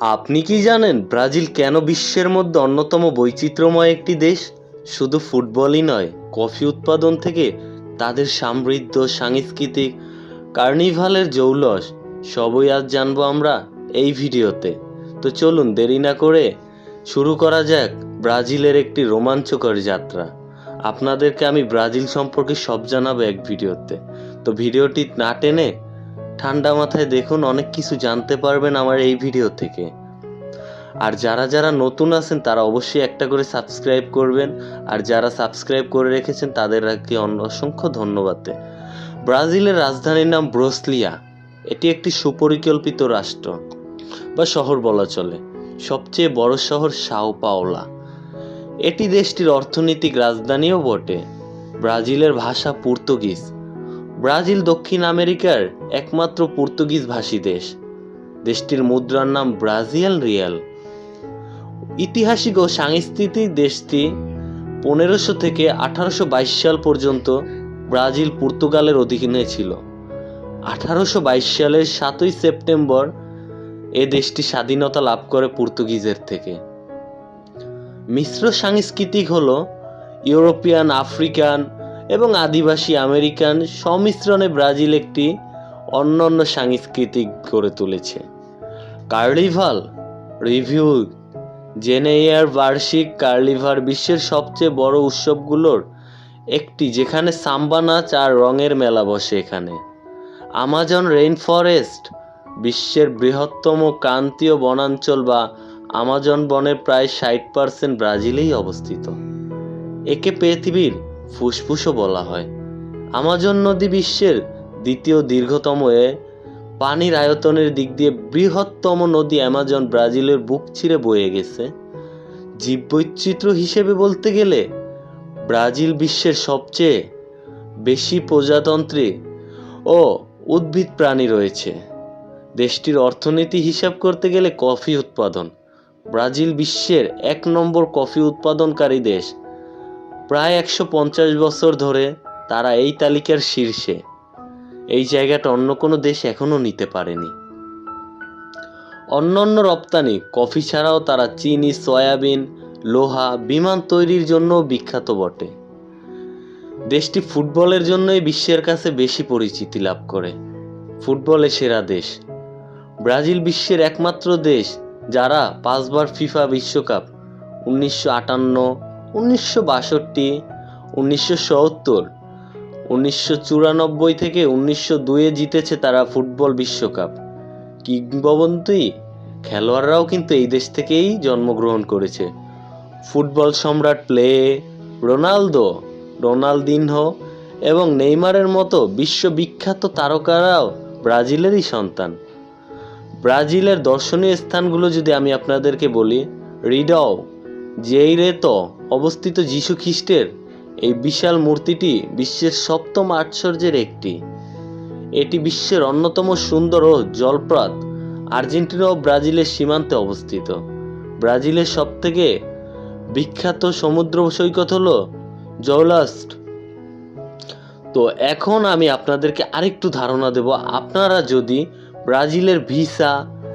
আপনি কি জানেন ব্রাজিল কেন বিশ্বের মধ্যে অন্যতম বৈচিত্র্যময় একটি দেশ? শুধু ফুটবলই নয়, কফি উৎপাদন থেকে তাদের সমৃদ্ধ সাংস্কৃতিক কার্নিভালের জৌলস, সবই আজ জানব আমরা এই ভিডিওতে। তো চলুন দেরি না করে শুরু করা যাক ব্রাজিলের একটি রোমাঞ্চকর যাত্রা। আপনাদেরকে আমি ব্রাজিল সম্পর্কে সব জানাব এক ভিডিওতে। তো ভিডিওটি না টেনে ঠান্ডা মাথায় দেখুন অনেক কিছু জানতে পারবেন আমার এই ভিডিও থেকে। আর যারা যারা নতুন আছেন, তারা অবশ্যই একটা করে সাবস্ক্রাইব করবেন। আর যারা সাবস্ক্রাইব করে রেখেছেন তাদের কি অসংখ্য ধন্যবাদ। ব্রাজিলের রাজধানীর নাম ব্রোসলিয়া। এটি একটি সুপরিকল্পিত রাষ্ট্র বা শহর বলা চলে। সবচেয়ে বড় শহর সাও পাওলা। এটি দেশটির অর্থনৈতিক রাজধানীও বটে। ব্রাজিলের ভাষা পর্তুগিজ। ব্রাজিল দক্ষিণ আমেরিকার একমাত্র পর্তুগিজ ভাষী দেশ। দেশটির মুদ্রার নাম ব্রাজিয়াল রিয়াল। ঐতিহাসিক ও সাংস্কৃতিক দেশটি পনেরোশো থেকে আঠারোশো বাইশ সাল পর্যন্ত ব্রাজিল পর্তুগালের অধীনে ছিল। আঠারোশো বাইশ সালের সাতই সেপ্টেম্বর এ দেশটি স্বাধীনতা লাভ করে পর্তুগিজের থেকে। মিশ্র সাংস্কৃতিক হলো ইউরোপিয়ান, আফ্রিকান এবং আদিবাসী আমেরিকান সংমিশ্রণে ব্রাজিল একটি অন্যান্য সাংস্কৃতিক গড়ে তুলেছে। কার্নিভাল রিভিউ জেনেয়ার বার্ষিক কার্নিভার বিশ্বের সবচেয়ে বড় উৎসবগুলোর একটি, যেখানে সাম্বা নাচ আর রঙের মেলা বসে এখানে। আমাজন রেইন ফরেস্ট বিশ্বের বৃহত্তম ক্রান্তীয় বনাঞ্চল বা আমাজন বনের প্রায় ষাট পার্সেন্ট ব্রাজিলেই অবস্থিত। একে পৃথিবীর ফুসফুসও বলা হয়। আমাজন নদী বিশ্বের দ্বিতীয় দীর্ঘতম এ পানির আয়তনের দিক দিয়ে বৃহত্তম নদী অ্যামাজন ব্রাজিলের বুক ছিঁড়ে বয়ে গেছে। জীববৈচিত্র্য হিসেবে বলতে গেলে ব্রাজিল বিশ্বের সবচেয়ে বেশি প্রজাতন্ত্রী ও উদ্ভিদ প্রাণী রয়েছে। দেশটির অর্থনীতি হিসাব করতে গেলে কফি উৎপাদন। ব্রাজিল বিশ্বের এক নম্বর কফি উৎপাদনকারী দেশ। প্রায় একশো পঞ্চাশ বছর ধরে তারা এই তালিকার শীর্ষে। এই জায়গাটা অন্য কোনো দেশ এখনও নিতে পারেনি। অন্যান্য রপ্তানি, কফি ছাড়াও তারা চিনি, সয়াবিন, লোহা, বিমান তৈরির জন্য বিখ্যাত বটে। দেশটি ফুটবলের জন্যই বিশ্বের কাছে বেশি পরিচিতি লাভ করে। ফুটবলে সেরা দেশ। ব্রাজিল বিশ্বের একমাত্র দেশ যারা পাঁচবার ফিফা বিশ্বকাপ, উনিশশো আটান্ন উনিশশো বাষট্টি, উনিশশো সত্তর, উনিশশো চুরানব্বই থেকে উনিশশো দুয়ে জিতেছে তারা ফুটবল বিশ্বকাপ। কিংবদন্তি খেলোয়াড়রাও কিন্তু এই দেশ থেকেই জন্মগ্রহণ করেছে। ফুটবল সম্রাট প্লে, রোনালদো, রোনালদিনহো এবং নেইমারের মতো বিশ্ববিখ্যাত তারকারাও ব্রাজিলেরই সন্তান। ব্রাজিলের দর্শনীয় স্থানগুলো যদি আমি আপনাদেরকে বলি, রিডাও। জেইরেতো অবস্থিত যীশু খ্রিস্টের এই বিশাল মূর্তিটি বিশ্বের সপ্তম আশ্চর্যের একটি। এটি বিশ্বের অন্যতম সুন্দর ও জলপ্রাত আর্জেন্টিনা ও ব্রাজিলের সীমান্তে অবস্থিত। ব্রাজিলের সবথেকে বিখ্যাত সমুদ্র সৈকত হলো জৌলাস্ট তো এখন আমি আপনাদেরকে আরেকটু ধারণা দেব, আপনারা যদি ব্রাজিলের ভিসা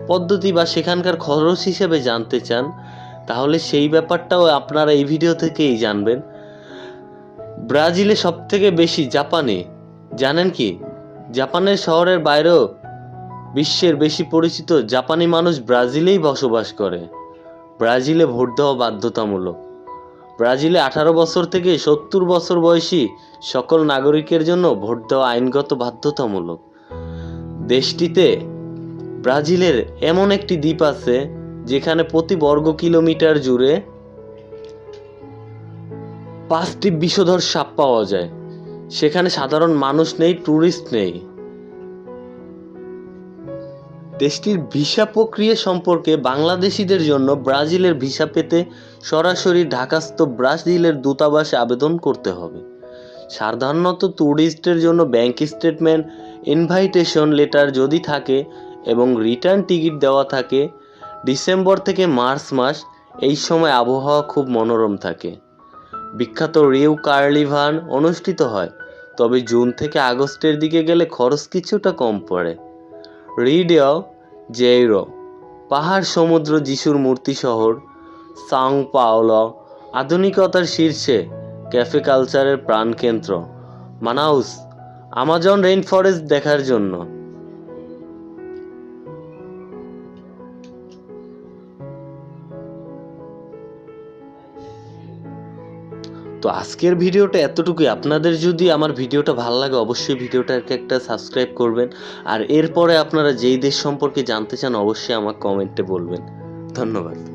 পদ্ধতি বা সেখানকার খরচ হিসেবে জানতে চান তাহলে সেই ব্যাপারটাও আপনারা এই ভিডিও থেকেই জানবেন। ব্রাজিলে সব থেকে বেশি জাপানে, জানেন কি? জাপানের শহরের বাইরেও বিশ্বের বেশি পরিচিত জাপানি মানুষ ব্রাজিলেই বসবাস করে। ব্রাজিলে ভোট দেওয়া বাধ্যতামূলক। ব্রাজিলে আঠারো বছর থেকে সত্তর বছর বয়সী সকল নাগরিকের জন্য ভোট দেওয়া আইনগত বাধ্যতামূলক। দেশটিতে ব্রাজিলের এমন একটি দ্বীপ আছে যেখানে প্রতি বর্গ কিলোমিটার জুড়ে পাঁচটি বিষধর সাপ পাওয়া যায়। সেখানে সাধারণ মানুষ নেই ট্যুরিস্ট নেই। দেশটির ভিসা প্রক্রিয়া সম্পর্কে বাংলাদেশিদের জন্য ব্রাজিলের ভিসা পেতে সরাসরি ঢাকাস্থ ব্রাজিলের দূতাবাসে আবেদন করতে হবে। সাধারণত ট্যুরিস্টের জন্য ব্যাংক স্টেটমেন্ট ইনভাইটেশন লেটার যদি থাকে এবং রিটার্ন টিকিট দেওয়া থাকে ডিসেম্বর থেকে মার্চ মাস এই সময় আবহাওয়া খুব মনোরম থাকে। বিখ্যাত রিউ কার্লিভান অনুষ্ঠিত হয়, তবে জুন থেকে আগস্টের দিকে গেলে খরচ কিছুটা কম পড়ে। রিডিও জেইরো, পাহাড়, সমুদ্র, যিশুর মূর্তি শহর, সাং পাওলো, আধুনিকতার শীর্ষে ক্যাফে কালচারের প্রাণকেন্দ্র, মানাউস, আমাজন রেইন ফরেস্ট দেখার জন্য। তো আজকের ভিডিওটা এতটুকুই। আপনাদের যদি আমার ভিডিওটা ভালো লাগে, অবশ্যই ভিডিওটাকে একটা সাবস্ক্রাইব করবেন। আর এরপরে আপনারা যেই দেশ সম্পর্কে জানতে চান, অবশ্যই আমার কমেন্টে বলবেন। ধন্যবাদ।